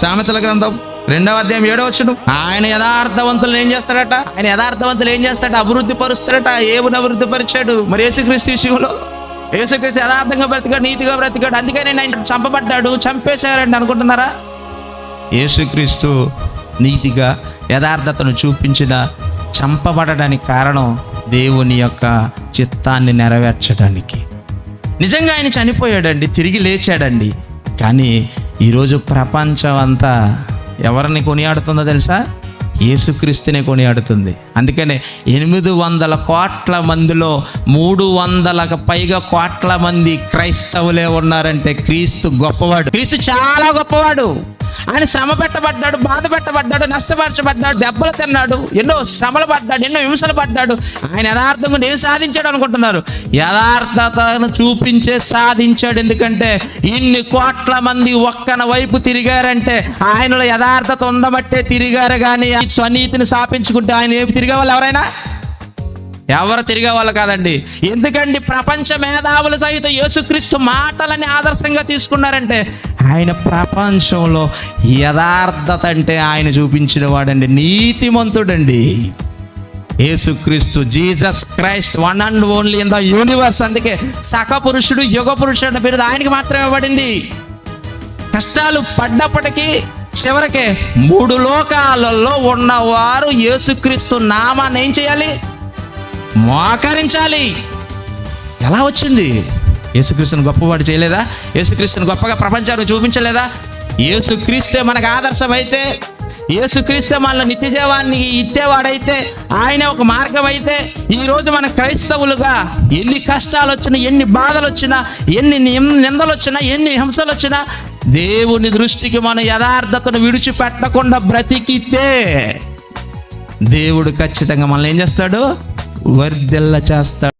సామెతల గ్రంథం రెండవ అధ్యాయం ఏడవ వచ్చును ఆయన యథార్థవంతులు ఏం చేస్తాడట? ఆయన యథార్థవంతులు ఏం చేస్తాడట? అభివృద్ధి పరుస్తాడట. ఏముని అభివృద్ధి పరిచాడు? మరి యేసుక్రీస్తు విషయంలో యేసుక్రీస్తు యథార్థంగా బ్రతికాడు నీతిగా బ్రతికాడు అందుకనే ఆయన చంపబడ్డాడు చంపేశారండి అనుకుంటున్నారా? యేసుక్రీస్తు నీతిగా యథార్థతను చూపించిన చంపబడడానికి కారణం దేవుని యొక్క చిత్తాన్ని నెరవేర్చడానికి. నిజంగా ఆయన చనిపోయాడండి తిరిగి లేచాడండి. కానీ ఈరోజు ప్రపంచం అంతా ఎవరిని కొనియాడుతుందో తెలుసా? యేసుక్రీస్తునే కొనియాడుతుంది. అందుకనే ఎనిమిది వందల కోట్ల మందిలో మూడు వందలకు పైగా కోట్ల మంది క్రైస్తవులే ఉన్నారంటే క్రీస్తు గొప్పవాడు. క్రీస్తు చాలా గొప్పవాడు. ఆయన శ్రమ పెట్టబడ్డాడు బాధ పెట్టబడ్డాడు నష్టపరచబడ్డాడు దెబ్బలు తిన్నాడు ఎన్నో శ్రమలు పడ్డాడు ఎన్నో హింసలు పడ్డాడు. ఆయన యథార్థంగా నేను సాధించాడు అనుకుంటున్నారు. యథార్థతను చూపించే సాధించాడు. ఎందుకంటే ఇన్ని కోట్ల మంది ఒక్కన వైపు తిరిగారంటే ఆయనలో యథార్థత ఉండబట్టే తిరిగారు. కానీ స్వనీతిని స్థాపించుకుంటే ఆయన వైపు తిరిగే వాళ్ళు ఎవరైనా? ఎవరు తిరిగే వాళ్ళు కాదండి. ఎందుకండి ప్రపంచ మేధావులు సైతం యేసుక్రీస్తు మాటలని ఆదర్శంగా తీసుకున్నారంటే ఆయన ప్రపంచంలో యథార్థత అంటే ఆయన చూపించిన వాడండి నీతిమంతుడండి. యేసుక్రీస్తు Jesus Christ one and only in the universe అందుకే సక పురుషుడు యుగ పురుషుడు అనే పేరు ఆయనకి మాత్రమే పడింది. కష్టాలు పడ్డప్పటికీ చివరికి మూడు లోకాలలో ఉన్నవారు యేసుక్రీస్తు నామాన్ని ఏం చేయాలి? మోకరించాలి. ఎలా వచ్చింది? యేసుక్రీస్తుని గొప్పవాడు చేయలేదా? యేసుక్రీస్తుని గొప్పగా ప్రపంచాన్ని చూపించలేదా? యేసుక్రీస్తే మనకు ఆదర్శమైతే యేసుక్రీస్తే మన నిత్యజీవాన్ని ఇచ్చేవాడైతే ఆయన ఒక మార్గం అయితే ఈరోజు మన క్రైస్తవులుగా ఎన్ని కష్టాలు వచ్చినా ఎన్ని బాధలు వచ్చినా ఎన్ని నిందలు వచ్చినా ఎన్ని హింసలు వచ్చినా దేవుని దృష్టికి మన యథార్థతను విడిచిపెట్టకుండా బ్రతికితే దేవుడు ఖచ్చితంగా మనల్ని ఏం చేస్తాడు? వర్ధిల్ల చేస్తాడు.